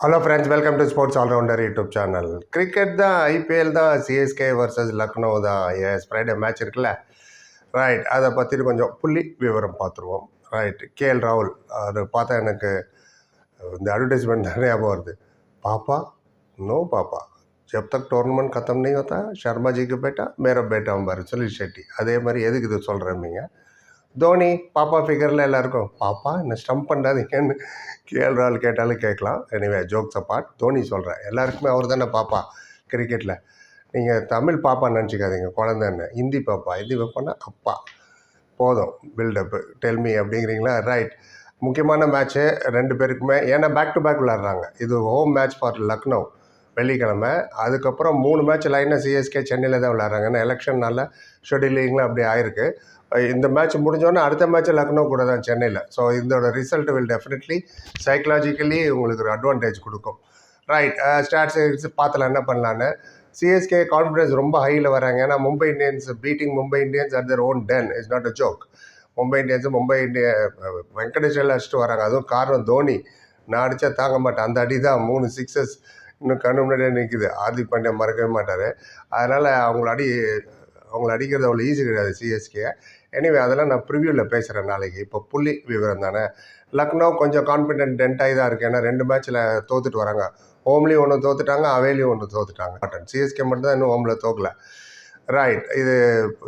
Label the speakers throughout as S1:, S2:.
S1: Hello friends welcome to sports allrounder YouTube channel cricket தான் IPL தான் CSK versus Lucknow தான். S Friday match இருக்குல்ல? Right அதை பற்றி கொஞ்சம் புள்ளி விவரம் பார்த்துருவோம். ரைட் கேஎல் ராகுல் அது பார்த்தா எனக்கு இந்த அட்வர்டைஸ்மெண்ட் ஞாபகம் வருது. பாப்பா? No papa. ஜப் தக் டோர்னமெண்ட் கத்தம் நீ வந்தா ஷர்மா பேட்டா மேரோ பேட்டா பாரு சுனில் ஷெட்டி. அதே மாதிரி எதுக்கு இது சொல்கிறேன் நீங்கள் தோனி பாப்பா ஃபிகரில் எல்லாருக்கும் பாப்பா என்ன ஸ்டம்ப் பண்ணாதீங்கன்னு கேஎல் ராகுல் கேட்டாலும் கேட்கலாம். எனிவே ஜோக்ஸ் அப்பார்ட் தோனி சொல்கிறேன் எல்லாருக்குமே அவர் தானே பாப்பா கிரிக்கெட்டில் நீங்கள் தமிழ் பாப்பா நினச்சிக்காதீங்க குழந்தைன்னு. ஹிந்தி பாப்பா ஹிந்தி பாப்பான்னா அப்பா. போதும் பில்டப்பு டெல்மி அப்படிங்கிறீங்களா? ரைட் முக்கியமான மேட்ச்சு ரெண்டு பேருக்குமே ஏன்னா பேக் டு பேக் விளாட்றாங்க இது ஹோம் மேட்ச் ஃபார் லக்னோ வெள்ளிக்கிழமை. அதுக்கப்புறம் மூணு மேட்ச் லைனாக சிஎஸ்கே சென்னையில் தான் விளாட்றாங்க ஏன்னா எலெக்ஷன்னால ஷெடியூலிங்லாம் அப்படி ஆயிருக்கு. இந்த மேட்ச் முடிஞ்சோடனே அடுத்த மேட்ச் லக்னோ கூட தான் சென்னையில். ஸோ இதோட ரிசல்ட் வில் டெஃபினெட்லி சைக்கலாஜிக்கலி உங்களுக்கு ஒரு அட்வான்டேஜ் கொடுக்கும். ரைட் ஸ்டாட்ஸ் பார்த்துல என்ன பண்ணலான்னு சிஎஸ்கே கான்ஃபிடன்ஸ் ரொம்ப ஹையில் வராங்க. ஏன்னா Mumbai Indians beating Mumbai Indians at their own den is not a joke Mumbai Indians Mumbai இந்திய வெங்கடேஷ் அடிச்சுட்டு வராங்க. அதுவும் காரணம் தோனி. நான் அடித்தா தாங்க மாட்டேன். அந்த அடி தான் மூணு சிக்ஸஸ் இன்னும் கண்ணு முன்னாடியே நிற்குது ஹார்திக் பாண்டியா மறக்கவே மாட்டார். அதனால் அவங்கள அடி அவங்கள அடிக்கிறது அவ்வளோ ஈஸி கிடையாது சிஎஸ்கே எனிவே அதெல்லாம் நான் ப்ரிவியூவில் பேசுகிறேன் நாளைக்கு. இப்போ புள்ளி விவரம் தானே. லக்னோ கொஞ்சம் கான்ஃபிடென்ட் டென்ட்டாகி தான் இருக்குது ஏன்னா ரெண்டு மேட்ச்சில் தோத்துட்டு வராங்க. ஹோம்லேயும் ஒன்று தோத்துட்டாங்க அவேலையும் ஒன்று தோத்துட்டாங்க. சிஎஸ்கே மட்டும் தான் இன்னும் ஹோமில் தோக்கல. ரைட் இது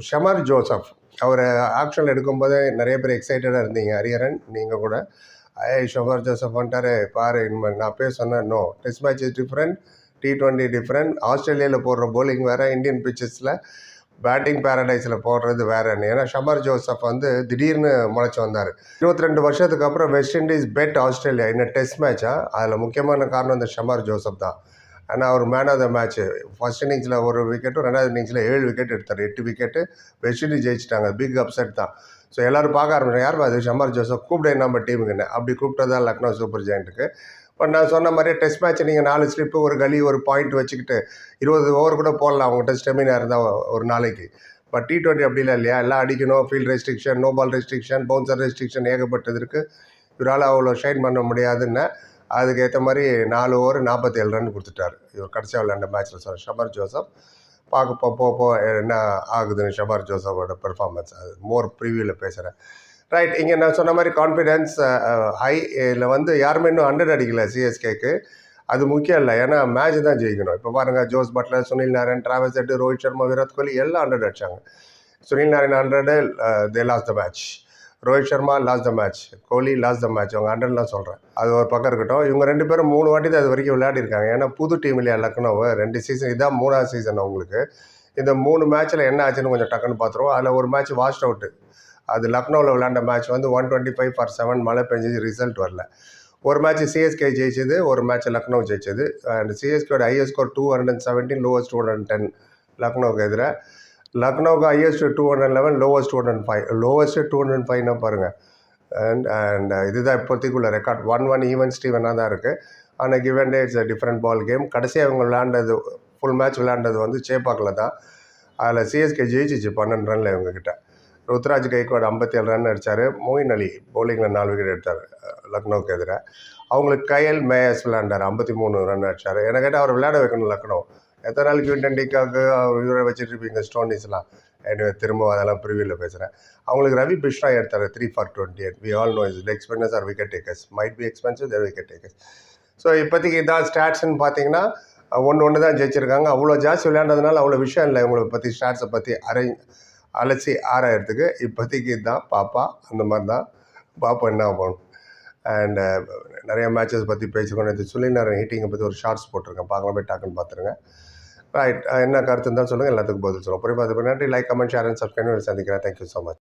S1: ஷமர் ஜோசப். அவர் ஆக்ஷனில் எடுக்கும்போதே நிறைய பேர் எக்ஸைட்டடாக இருந்தீங்க. ஹரியரன் நீங்கள் கூட. ஐ ஷமர் ஜோசப் வந்துட்டாரு பாரு இனிமேல் நான் பேர் சொன்னேன் no test match is different T twenty different ஆஸ்திரேலியாவில் போடுற போலிங் வேறு இந்தியன் பிச்சஸில் பேட்டிங் பேரடைஸில் போடுறது வேறன்னு. ஏன்னா ஷமர் ஜோசப் வந்து திடீர்னு முளைச்சி வந்தார். இருபத்தி ரெண்டு வருஷத்துக்கு அப்புறம் வெஸ்ட் இண்டீஸ் பெட் ஆஸ்திரேலியா. இன்னும் டெஸ்ட் மேட்சா அதில் முக்கியமான காரணம் இந்த ஷமர் ஜோசப் தான். ஆனால் அவர் man of the match first இன்னிங்ஸில் ஒரு விக்கெட்டும் ரெண்டாவது இன்னிங்ஸில் ஏழு விக்கெட் எடுத்தார். எட்டு விக்கெட்டு வெஸ்ட் இண்டீஸ் ஜெயிச்சிட்டாங்க. பிக் அப்செட் தான். ஸோ எல்லோரும் பார்க்க ஆரம்பிச்சாங்க. யார் அது ஷமர் ஜோசப் கூப்பிடேன் நம்ம டீமுக்குன்னு அப்படி கூப்பிட்டதா லக்னோ சூப்பர் ஜெயிண்ட்டுக்கு. பட் நான் சொன்ன மாதிரியே டெஸ்ட் மேட்ச் நீங்கள் நாலு ஸ்லிப்பு ஒரு கலி ஒரு பாயிண்ட் வச்சுக்கிட்டு இருபது ஓவர் கூட போடலாம். அவங்ககிட்ட ஸ்டெமினா இருந்தால் ஒரு நாளைக்கு. பட் டி ட்வெண்ட்டி அப்படி இல்லை இல்லையா? எல்லாம் அடிக்கணும். Field restriction no ball restriction bouncer restriction ஏகப்பட்டது இருக்குது இவரால் அவ்வளோ ஷைன் பண்ண முடியாதுன்னு அதுக்கேற்ற மாதிரி நாலு ஓவர் நாற்பத்தேழு ரன் கொடுத்துட்டாரு. இவர் கடைசியாக விளையாண்ட மேட்ச்சில் சொன்ன ஷமர் ஜோசப். பார்க்க போ போ என்ன ஆகுதுன்னு ஷபார் ஜோசஃபோட பெர்ஃபார்மன்ஸ் அது மோர் ப்ரிவியூவில் பேசுகிறேன் ரைட் இங்கே நான் சொன்ன மாதிரி கான்ஃபிடென்ஸ் ஹை இதில் வந்து யாருமே இன்னும் ஹண்ட்ரட் அடிக்கல சிஎஸ்கேக்கு அது முக்கியம் இல்லை. ஏன்னா மேட்ச் தான் ஜெயிக்கணும். இப்போ பாருங்கள் Jos Buttler Sunil Narine Travis Head Rohit Sharma Virat Kohli எல்லாம் ஹண்ட்ரட் அடிச்சாங்க. Sunil Narine hundred they lost the match Rohit Sharma lost the match Kohli lost the match அவங்க ஹண்ட்ரட்லாம் சொல்கிறேன் அது ஒரு பக்கம் இருக்கட்டும். இவங்க ரெண்டு பேரும் மூணு வாட்டி தான் அது வரைக்கும் விளையாடிருக்காங்க ஏன்னா புது டீம் இல்லையா லக்னோவு ரெண்டு சீசன் இதான் மூணாவது சீசன் அவங்களுக்கு. இந்த மூணு மேட்ச்சில் என்ன ஆச்சுன்னு கொஞ்சம் டக்குன்னு பார்த்துருவோம். அதில் ஒரு மேட்ச் வாஸ்ட் அவுட்டு அது லக்னோவில் விளையாண்ட மேட்ச் வந்து one twenty five for seven மழை பெஞ்சது ரிசல்ட் வரல. ஒரு மேட்ச் சிஎஸ்கே ஜெயிச்சது ஒரு மேட்ச் லக்னோ ஜெயிச்சது. And சிஎஸ்கேட highest score two hundred and seventeen lowest two hundred ten லக்னோவுக்கு எதிராக லக்னோவுக்கு highest two hundred eleven lowest two hundred five lowest two hundred ஃபைவ்னா பாருங்கள் and and இதுதான் இப்போதைக்குள்ள ரெக்கார்ட் ஒன் ஒன் ஈவன் ஸ்டீவனாக தான் இருக்குது ஆனால் given day it's a different ball game கடைசியாக அவங்க விளையாண்டது ஃபுல் மேட்ச் விளையாண்டது வந்து சேப்பாக்கில் தான். அதில் சிஎஸ்கே ஜெயிச்சிச்சு பன்னெண்டு ரனில் இவங்கக்கிட்ட ருத்ராஜ் கைக்வாட் ஐம்பத்தி ஏழு ரன் அடித்தார் மோயின் அலி பவுலிங்கில் நாலு விக்கெட் எடுத்தார் லக்னோவுக்கு எதிராக அவங்களுக்கு கயல் மேயஸ் விளையாண்டார் ஐம்பத்தி மூணு ரன் அடித்தார் எனக்கு கேட்டால் அவர் விளையாட வைக்கணும் லக்னோ. எத்தனை நாள் டெண்டிக்காக்கு இவரை வச்சுட்ருப்பீங்க ஸ்டோனிஸ்லாம் எனவே திரும்ப அதெல்லாம் ப்ரிவியூவில் பேசுகிறேன் அவங்களுக்கு ரவி பிஷ்ரா எடுத்தார் three for twenty eight we all know is expenses are wicket takers might be expensive they're wicket takers so இப்போதைக்கு இதான் ஸ்டாட்ஸ்ன்னு பார்த்தீங்கன்னா ஒன்று ஒன்று தான் ஜெயிச்சிருக்காங்க. அவ்வளோ ஜாஸ்தி விளையாண்டதுனால அவ்வளோ விஷயம் இல்லை. இவங்களை பற்றி ஸ்டாட்ஸை பற்றி அரை அலசி ஆராயறதுக்கு இப்போதைக்கு இதுதான் பாப்பா. அந்த மாதிரி தான் பாப்பா என்ன ஆகணும் அண்ட் uh, நிறைய மேட்சஸ் பற்றி பேசிக்கணும் இது சுனில் ஹீட்டிங்கை பற்றி ஒரு ஷார்ட்ஸ் போட்டிருக்கேன். பார்க்கலாம் போய் டாக்குன்னு பார்த்துருங்க. ரைட் என்ன கருத்து இருந்தால் சொல்லுங்கள் எல்லாத்துக்கும் பதில் சொல்லுவோம். புரியும் பார்த்து நன்றி like comment share and subscribe சந்திக்கிறேன். Thank you so much